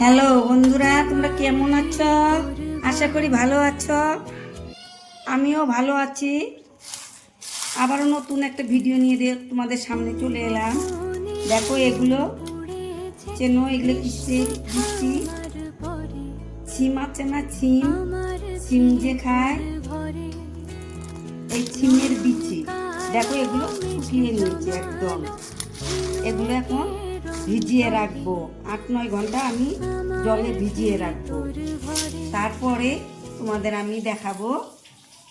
Hello বন্ধুরা, তোমরা কেমন আছো? আশা করি ভালো আছো। আমিও ভালো আছি। আবারও নতুন একটা ভিডিও নিয়ে দিয়ে তোমাদের সামনে চলে এলাম। দেখো এগুলো চেনো, এগুলো কিসের দিচ্ছি ছিম আছে না ছিম? ছিম যে খায়? এই ছিমের বিচি। দেখো এগুলো শুকিয়ে নিয়েছি একদম। এগুলো এখন ভিজিয়ে রাখব। আট, নয় ঘণ্টা আমি জলে ভিজিয়ে রাখব। তারপরে তোমাদের আমি দেখাবো।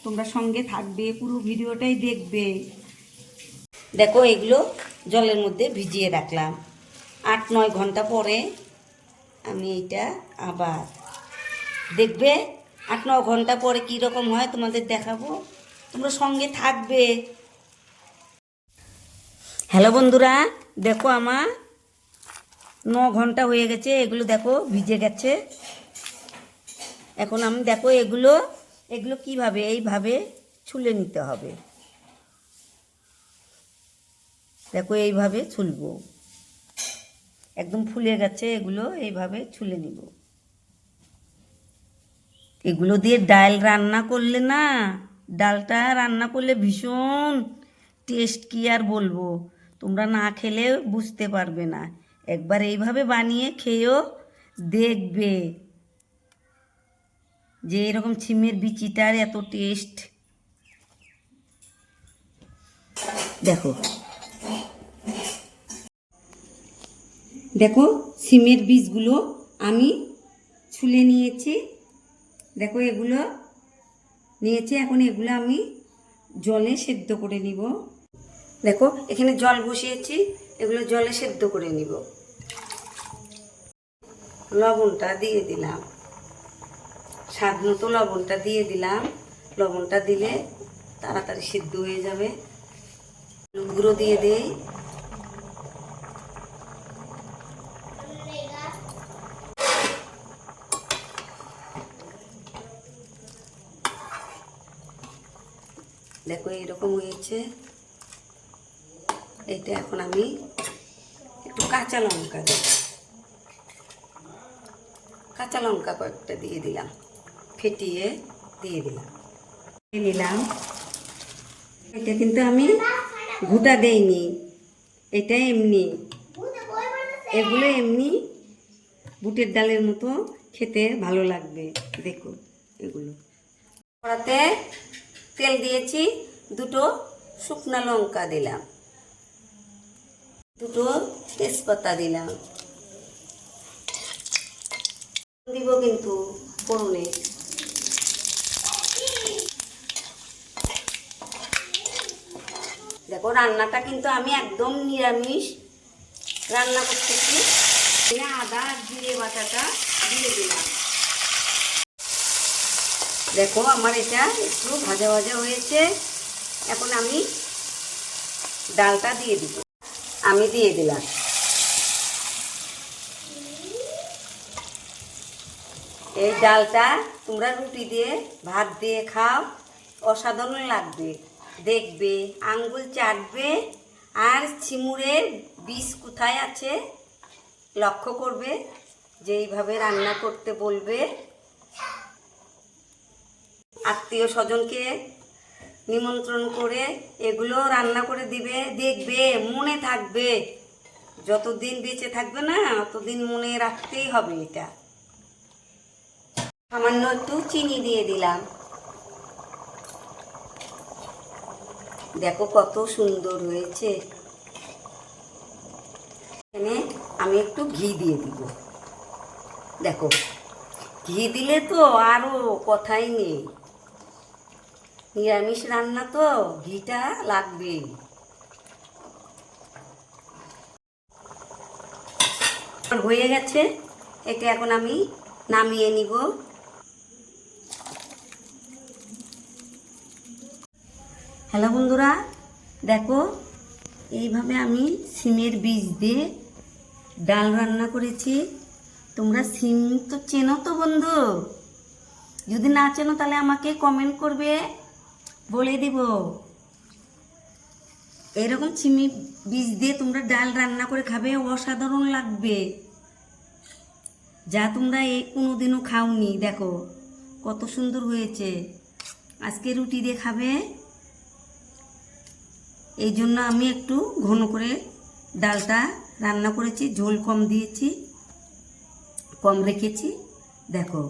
তোমরা সঙ্গে থাকবে, পুরো ভিডিওটাই দেখবে। দেখো, এগুলো জলের মধ্যে ভিজিয়ে রাখলাম। আট, নয় ঘণ্টা পরে আমি এটা আবার দেখবে, আট ন ঘণ্টা পরে কী রকম হয় তোমাদের দেখাবো। তোমরা সঙ্গে থাকবে। হ্যালো বন্ধুরা, দেখো আমার ন ঘণ্টা হয়ে গেছে, এগুলো দেখো ভিজে গেছে। এখন আমি দেখো এগুলো এগুলো কীভাবে, এইভাবে ছুলে নিতে হবে। দেখো এইভাবে ছুলবো। একদম ফুলে গেছে এগুলো, এইভাবে ছুলে নিব। এগুলো দিয়ে ডাল রান্না করলে না, ডালটা রান্না করলে ভীষণ টেস্ট কি আর বলব? তোমরা না খেলে বুঝতে পারবে না। একবার এইভাবে বানিয়ে খেয়েও দেখবে যে এরকম ছিমের বিচিটার এত টেস্ট দেখো। দেখো সিমের বীজগুলো আমি ছুলে নিয়েছি। দেখো এগুলো নিয়েছি, এখন এগুলো আমি জলে সেদ্ধ করে নিব। দেখো, এখানে জল বসিয়েছি, এগুলো জলে সেদ্ধ করে নিব। লবণটা দিয়ে দিলাম। স্বাদ মতো লবণটা দিয়ে দিলাম। লবণটা দিলে তাড়াতাড়ি সিদ্ধ হয়ে যাবে। গুঁড়ো দিয়ে দিই। দেখো এইরকম হয়েছে। এটা এখন আমি একটু কাঁচা লঙ্কা দেব। কাঁচা লঙ্কা কয়েকটা দিয়ে দিলাম। ফেটিয়ে দিয়ে দিলাম। দিয়ে নিলাম। এটা কিন্তু আমি ঘুটা দেইনি। এটা এমনি। এগুলো এমনি বুটের ডালের মতো খেতে ভালো লাগবে। দেখো এগুলো। কড়াতে তেল দিয়েছি, দুটো শুকনো লঙ্কা দিলাম। দুটো তেজপাতা দিলাম। দিব কিন্তু করুনে দেখো, রান্নাটা কিন্তু আমি একদম নিরামিষ রান্না করতেছি। আদা জিরে বাটাটা দিয়ে দিলাম। দেখো, আমার এটা একটু ভাজা ভাজা হয়েছে। এখন আমি ডালটা দিয়ে দিব। আমি দিয়ে দিলাম। এই ডালটা তোমরা রুটি দিয়ে, ভাত দিয়ে খাও, অসাধারণ লাগবে। দেখবে, আঙ্গুল চাটবে, আর ছিমুরের বীজ কোথায় আছে লক্ষ্য করবে, যে এইভাবে রান্না করতে বলবে। আত্মীয় স্বজনকে নিমন্ত্রণ করে এগুলো রান্না করে দিবে। দেখবে, মনে থাকবে। যতদিন বেঁচে থাকবে না, ততদিন মনে রাখতেই হবে এটা। সামান্য একটু চিনি দিয়ে দিলাম। দেখো কত সুন্দর হয়েছে। এখানে আমি একটু ঘি দিয়ে দিব। দেখো, ঘি দিলে তো আরও কথাই নেই। নিরামিষ রান্না তো ঘিটা লাগবেই। হয়ে গেছে এটা এখন আমি নামিয়ে নিব। হ্যালো বন্ধুরা, দেখো, এইভাবে আমি সিমের বীজ দিয়ে ডাল রান্না করেছি। তোমরা সিম তো চেনো তো বন্ধু? যদি না চেনো, তাহলে আমাকে কমেন্ট করবে, বলে দিব। এরকম চিমি বীজ দিয়ে তোমরা ডাল রান্না করে খাবে, অসাধারণ লাগবে। যা তোমরা এই কোনোদিনও খাওনি, দেখো, কত সুন্দর হয়েছে। আজকে রুটি দিয়ে খাবে। এই জন্য আমি একটু ঘন করে ডালটা রান্না করেছি, ঝোল কম দিয়েছি, কম রেখেছি। দেখো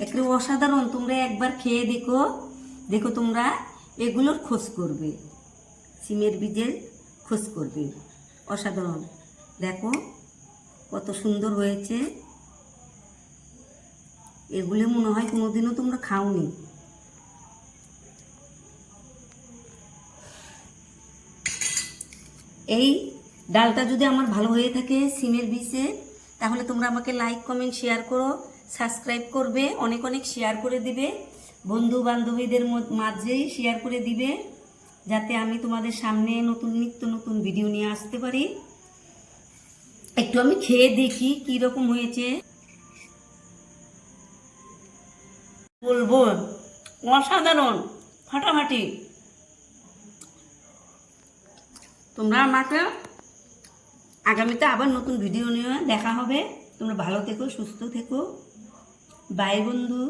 একটু অসাধারণ, তোমরা একবার খেয়ে দেখো। দেখো তোমরা, এগুলোর খোঁজ করবে, সিমের বীজের খোঁজ করবে। অসাধারণ। দেখো, কত সুন্দর হয়েছে। এগুলো মনে হয় কোনোদিনও তোমরা খাওনি। এই ডালটা যদি আমার ভালো হয়ে থাকে সিমের বিষে তাহলে তোমরা আমাকে লাইক কমেন্ট শেয়ার করো সাবস্ক্রাইব করবে, অনেক অনেক শেয়ার করে দিবে। বন্ধু বান্ধবীদের মাঝেই শেয়ার করে দিবে, যাতে আমি তোমাদের সামনে নতুন নিত্য নতুন ভিডিও নিয়ে আসতে পারি। একটু আমি খেয়ে দেখি কি রকম হয়েছে। বলব, অসাধারণ, ফাটাফাটি। তোমরা আমাকে আগামীতে আবার নতুন ভিডিও নিয়ে দেখা হবে। তোমরা ভালো থেকো, সুস্থ থেকো। বাই বন্ধু।